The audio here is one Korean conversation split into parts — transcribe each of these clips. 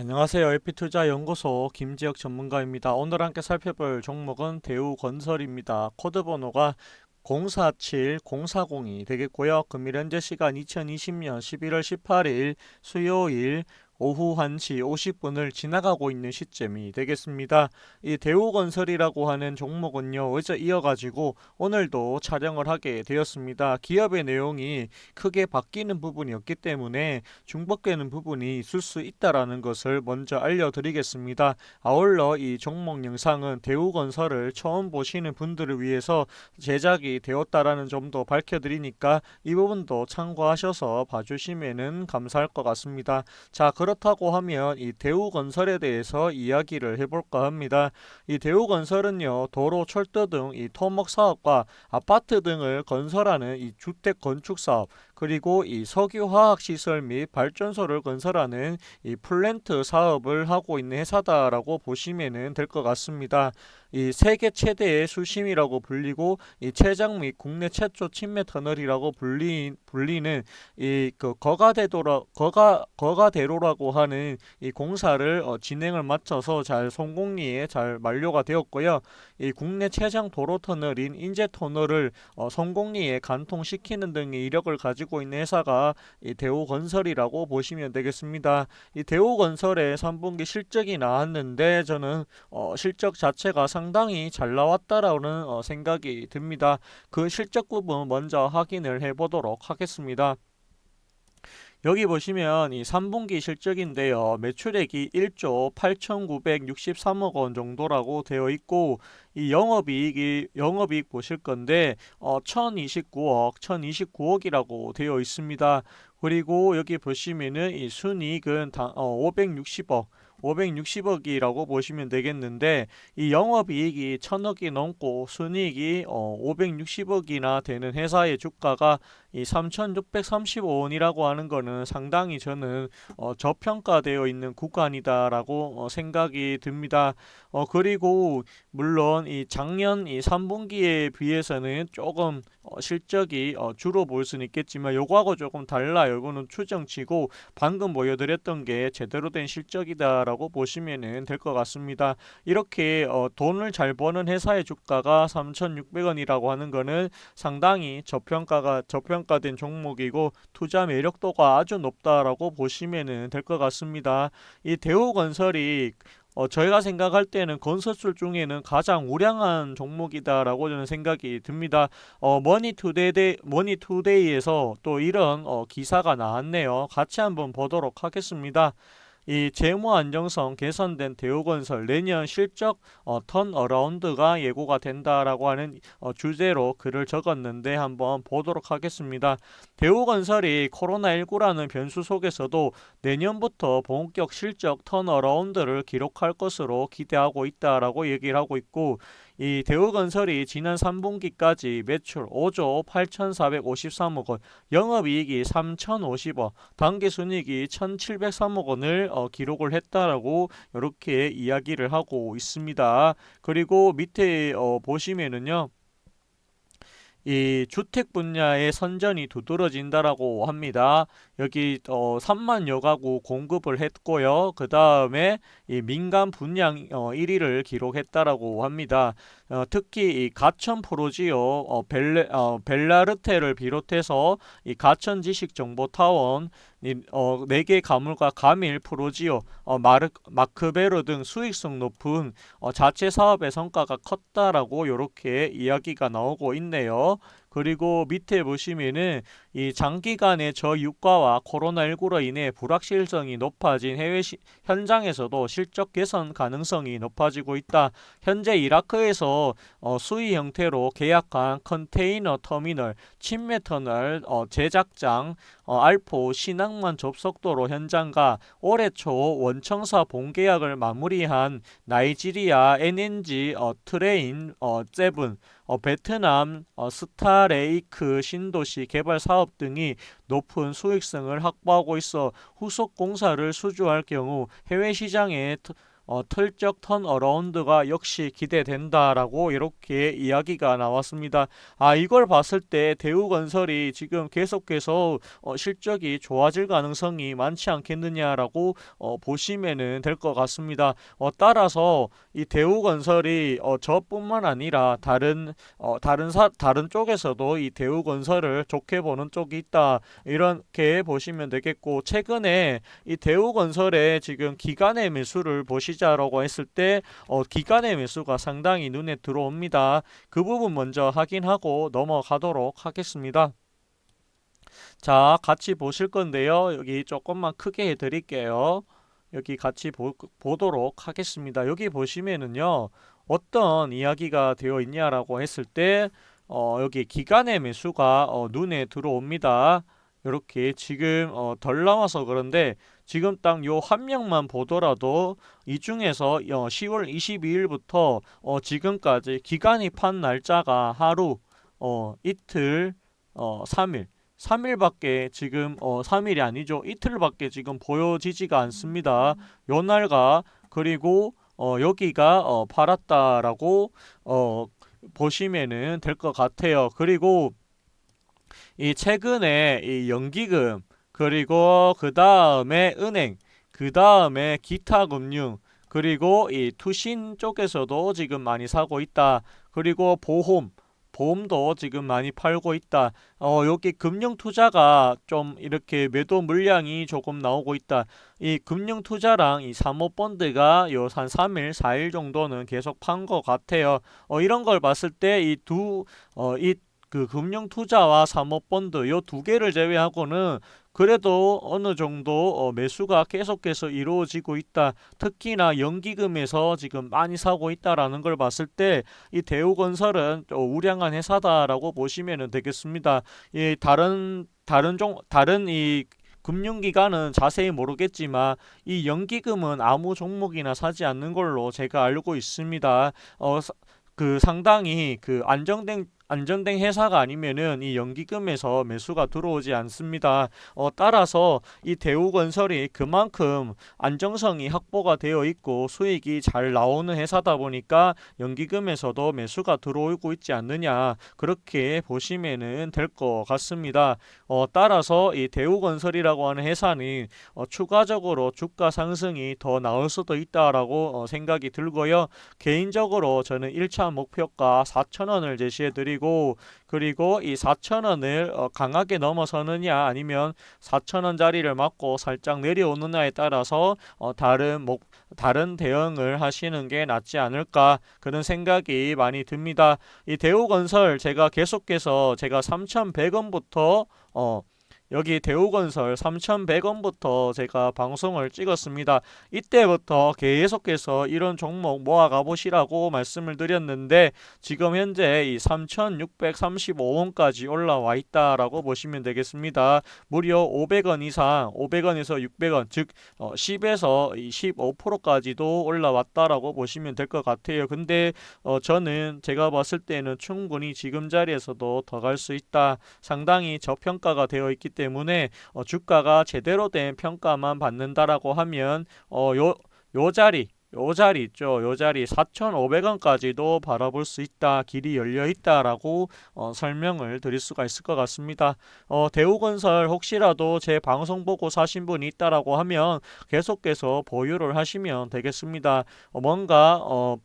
안녕하세요. LP투자연구소 김지혁 전문가입니다. 오늘 함께 살펴볼 종목은 대우건설입니다. 코드 번호가 047040이 되겠고요. 금일 현재 시간 2020년 11월 18일 수요일 오후 1시 50분을 지나가고 있는 시점이 되겠습니다. 이 대우건설이라고 하는 종목은요, 어제 이어가지고 오늘도 촬영을 하게 되었습니다. 기업의 내용이 크게 바뀌는 부분이 없기 때문에 중복되는 부분이 있을 수 있다라는 것을 먼저 알려드리겠습니다. 아울러 이 종목 영상은 대우건설을 처음 보시는 분들을 위해서 제작이 되었다라는 점도 밝혀드리니까 이 부분도 참고하셔서 봐주시면 감사할 것 같습니다. 자, 그 렇다고 하면 이 대우건설에 대해서 이야기를 해볼까 합니다. 이 대우건설은요 도로, 철도 등 이 토목 사업과 아파트 등을 건설하는 이 주택 건축 사업 그리고 이 석유화학 시설 및 발전소를 건설하는 이 플랜트 사업을 하고 있는 회사다라고 보시면 될것 같습니다. 이 세계 최대의 수심이라고 불리고 이 최장 및 국내 최초 침매 터널이라고 불리, 불리는 이 그 거가대도라 거가 거가대로라고 하는 이 공사를 어, 진행을 마쳐서 잘 성공리에 잘 만료가 되었고요. 이 국내 최장 도로 터널인 인제 터널을 어, 성공리에 간통시키는 등의 이력을 가지고 있는 회사가 이 대우건설이라고 보시면 되겠습니다. 이 대우건설의 3분기 실적이 나왔는데 저는 어, 실적 자체가 상당히 잘 나왔다라는 어, 생각이 듭니다. 그 실적 부분 먼저 확인을 해보도록 하겠습니다. 여기 보시면 이 3분기 실적인데요. 매출액이 1조 8,963억 원 정도라고 되어 있고 이 영업이익이 영업이익 보실 건데 어 1,029억, 1,029억이라고 되어 있습니다. 그리고 여기 보시면은 이 순이익은 다, 어, 560억 560억이라고 보시면 되겠는데 이 영업이익이 천억이 넘고 순이익이 어 560억이나 되는 회사의 주가가 이 3,635원이라고 하는 거는 상당히 저는 어 저평가되어 있는 구간이다라고 어 생각이 듭니다. 어 그리고 물론 이 작년 이 3분기에 비해서는 조금 어 실적이 어 줄어볼 수는 있겠지만 요거하고 조금 달라요. 이거는 추정치고 방금 보여드렸던 게 제대로 된 실적이다. 라고 보시면 될것 같습니다. 이렇게 어, 돈을 잘 버는 회사의 주가가 3,600원이라고 하는 것은 상당히 저평가가 저평가된 종목이고 투자 매력도가 아주 높다라고 보시면 될것 같습니다. 이 대우건설이 어, 저희가 생각할 때는 건설술 중에는 가장 우량한 종목이다라고 저는 생각이 듭니다. 어, 머니투데이, 머니투데이에서 또 이런 어, 기사가 나왔네요. 같이 한번 보도록 하겠습니다. 이 재무 안정성 개선된 대우건설 내년 실적 어, 턴어라운드가 예고가 된다라고 하는 어, 주제로 글을 적었는데 한번 보도록 하겠습니다. 대우건설이 코로나19라는 변수 속에서도 내년부터 본격 실적 턴어라운드를 기록할 것으로 기대하고 있다라고 얘기를 하고 있고 이 대우건설이 지난 3분기까지 매출 5조 8,453억 원, 영업이익이 3,050억, 당기순이익이 1,703억 원을 어, 기록을 했다라고 이렇게 이야기를 하고 있습니다. 그리고 밑에 어, 보시면은요. 이 주택 분야의 선전이 두드러진다라고 합니다. 여기 어 3만 여 가구 공급을 했고요. 그 다음에 이 민간 분양 어 1위를 기록했다라고 합니다. 어 특히 이 가천 프로지오 어 벨레 어 벨라르테를 비롯해서 이 가천 지식 정보 타원 어, 4개 가물과 가밀, 프로지오, 어, 마르, 마크베르 등 수익성 높은 어, 자체 사업의 성과가 컸다라고 이렇게 이야기가 나오고 있네요. 그리고 밑에 보시면은 이 장기간의 저유가와 코로나19로 인해 불확실성이 높아진 해외 시, 현장에서도 실적 개선 가능성이 높아지고 있다. 현재 이라크에서 어, 수의 형태로 계약한 컨테이너 터미널, 침매 터널 어, 제작장, 어, 알포 신항만 접속도로 현장과 올해 초 원청사 본계약을 마무리한 나이지리아 NNG 어, 트레인 어, 세븐 어, 베트남 어, 스타레이크 신도시 개발 사업 등이 높은 수익성을 확보하고 있어 후속 공사를 수주할 경우 해외 시장에 어, 털적 턴어라운드가 역시 기대된다라고 이렇게 이야기가 나왔습니다. 아 이걸 봤을 때 대우건설이 지금 계속해서 어, 실적이 좋아질 가능성이 많지 않겠느냐라고 어, 보시면은 될 것 같습니다. 어, 따라서 이 대우건설이 어, 저뿐만 아니라 다른 어, 다른 사 다른 쪽에서도 이 대우건설을 좋게 보는 쪽이 있다 이렇게 보시면 되겠고 최근에 이 대우건설의 지금 기간의 매수를 보시 자라고 했을 때 어, 기간의 매수가 상당히 눈에 들어옵니다. 그 부분 먼저 확인하고 넘어가도록 하겠습니다. 자, 같이 보실 건데요. 여기 조금만 크게 해드릴게요. 여기 같이 보, 보도록 하겠습니다. 여기 보시면은요, 어떤 이야기가 되어 있냐라고 했을 때, 어, 여기 기간의 매수가 어, 눈에 들어옵니다. 이렇게 지금 어, 덜 나와서 그런데 지금 딱 요 한 명만 보더라도 이 중에서 어, 10월 22일부터 어, 지금까지 기간이 판 날짜가 하루, 어, 이틀, 어, 3일 3일밖에 지금 어 3일이 아니죠. 이틀밖에 지금 보여지지가 않습니다. 요 날과 그리고 어 여기가 어 팔았다라고 어 보시면은 될 것 같아요. 그리고 이 최근에 이 연기금 그리고 그 다음에 은행 그 다음에 기타 금융 그리고 이 투신 쪽에서도 지금 많이 사고 있다. 그리고 보험 보험도 지금 많이 팔고 있다. 어, 여기 금융 투자가 좀 이렇게 매도 물량이 조금 나오고 있다. 이 금융 투자랑 이 사모 펀드가 요 한 3일, 4일 정도는 계속 판 것 같아요. 어, 이런 걸 봤을 때 이 두, 어, 이그 금융 투자와 사모 펀드 요 두 개를 제외하고는 그래도 어느 정도 어, 매수가 계속해서 이루어지고 있다. 특히나 연기금에서 지금 많이 사고 있다라는 걸 봤을 때 이 대우건설은 우량한 회사다라고 보시면 되겠습니다. 이 다른 다른 종 다른 이 금융기관은 자세히 모르겠지만 이 연기금은 아무 종목이나 사지 않는 걸로 제가 알고 있습니다. 어, 그 상당히 그 안정된 안정된 회사가 아니면은 이 연기금에서 매수가 들어오지 않습니다. 어, 따라서 이 대우건설이 그만큼 안정성이 확보가 되어 있고 수익이 잘 나오는 회사다 보니까 연기금에서도 매수가 들어오고 있지 않느냐 그렇게 보시면은 될 것 같습니다. 어, 따라서 이 대우건설이라고 하는 회사는 어, 추가적으로 주가 상승이 더 나올 수도 있다라고 어, 생각이 들고요. 개인적으로 저는 1차 목표가 4천원을 제시해 드리고 그리고 그리고 이 4천원을 어, 강하게 넘어서느냐 아니면 4천원짜리를 맞고 살짝 내려오느냐에 따라서 어, 다른 목 다른 대응을 하시는 게 낫지 않을까 그런 생각이 많이 듭니다. 이 대우건설 제가 계속해서 제가 3,100원부터 어 여기 대우건설 3,100원부터 제가 방송을 찍었습니다. 이때부터 계속해서 이런 종목 모아가 보시라고 말씀을 드렸는데 지금 현재 이 3,635원까지 올라와 있다라고 보시면 되겠습니다. 무려 500원 이상 500원에서 600원 즉 어, 10에서 15%까지도 올라왔다라고 보시면 될 것 같아요. 근데 어, 저는 제가 봤을 때는 충분히 지금 자리에서도 더 갈 수 있다. 상당히 저평가가 되어 있기 때문에 어, 주가가 제대로 된 평가만 받는다라고 하면 어, 요, 요 자리 요 자리 있죠. 요 자리 4,500원까지도 바라볼 수 있다. 길이 열려 있다라고 어, 설명을 드릴 수가 있을 것 같습니다. 어, 대우건설 혹시라도 제 방송 보고 사신 분이 있다라고 하면 계속해서 보유를 하시면 되겠습니다. 어, 뭔가 어,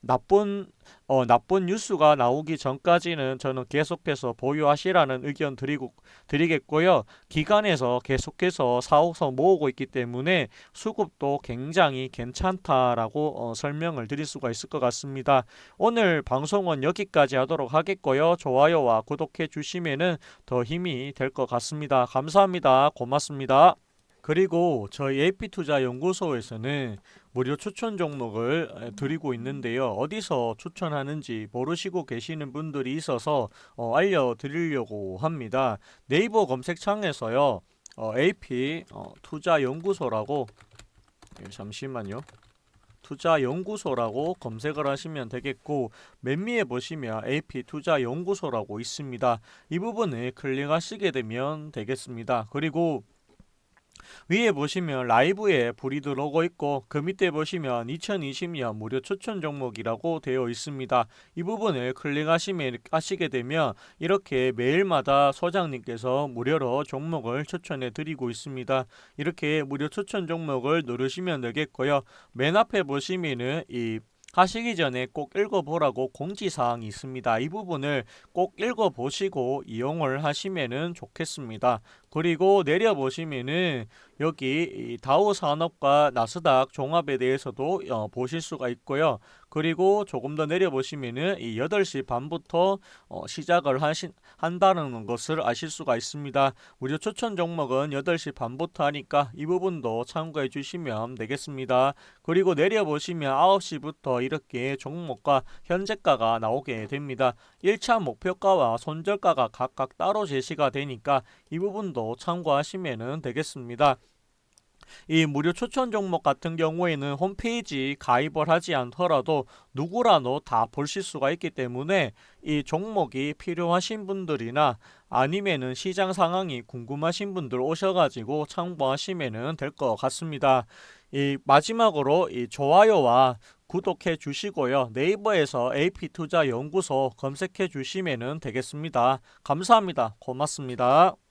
나쁜 어, 나쁜 뉴스가 나오기 전까지는 저는 계속해서 보유하시라는 의견 드리고 드리겠고요. 기관에서 계속해서 사옥서 모으고 있기 때문에 수급도 굉장히 괜찮다라고 어, 설명을 드릴 수가 있을 것 같습니다. 오늘 방송은 여기까지 하도록 하겠고요. 좋아요와 구독해 주시면은 더 힘이 될 것 같습니다. 감사합니다. 고맙습니다. 그리고 저희 AP투자연구소에서는 무료 추천 종목을 드리고 있는데요. 어디서 추천하는지 모르시고 계시는 분들이 있어서 어, 알려드리려고 합니다. 네이버 검색창에서요. 어, AP 어, 투자연구소라고 예, 잠시만요. 투자연구소라고 검색을 하시면 되겠고 맨 위에 보시면 AP 투자연구소라고 있습니다. 이 부분을 클릭하시게 되면 되겠습니다. 그리고 위에 보시면 라이브에 불이 들어오고 있고 그 밑에 보시면 2020년 무료 추천 종목이라고 되어 있습니다. 이 부분을 클릭하시면 하시게 되면 이렇게 매일마다 소장님께서 무료로 종목을 추천해 드리고 있습니다. 이렇게 무료 추천 종목을 누르시면 되겠고요. 맨 앞에 보시면은 이 하시기 전에 꼭 읽어보라고 공지사항이 있습니다. 이 부분을 꼭 읽어보시고 이용을 하시면 좋겠습니다. 그리고 내려보시면은 여기 이 다우 산업과 나스닥 종합에 대해서도 어, 보실 수가 있고요. 그리고 조금 더 내려보시면은 이 8시 반부터 어, 시작을 하신, 한다는 것을 아실 수가 있습니다. 무료 추천 종목은 8시 반부터 하니까 이 부분도 참고해 주시면 되겠습니다. 그리고 내려보시면 9시부터 이렇게 종목과 현재가가 나오게 됩니다. 1차 목표가와 손절가가 각각 따로 제시가 되니까 이 부분도 참고하시면 되겠습니다. 이 무료 추천 종목 같은 경우에는 홈페이지 가입을 하지 않더라도 누구라도 다 보실 수가 있기 때문에 이 종목이 필요하신 분들이나 아니면은 시장 상황이 궁금하신 분들 오셔가지고 참고하시면 될 것 같습니다. 이 마지막으로 이 좋아요와 구독해 주시고요. 네이버에서 AP투자 연구소 검색해 주시면 되겠습니다. 감사합니다. 고맙습니다.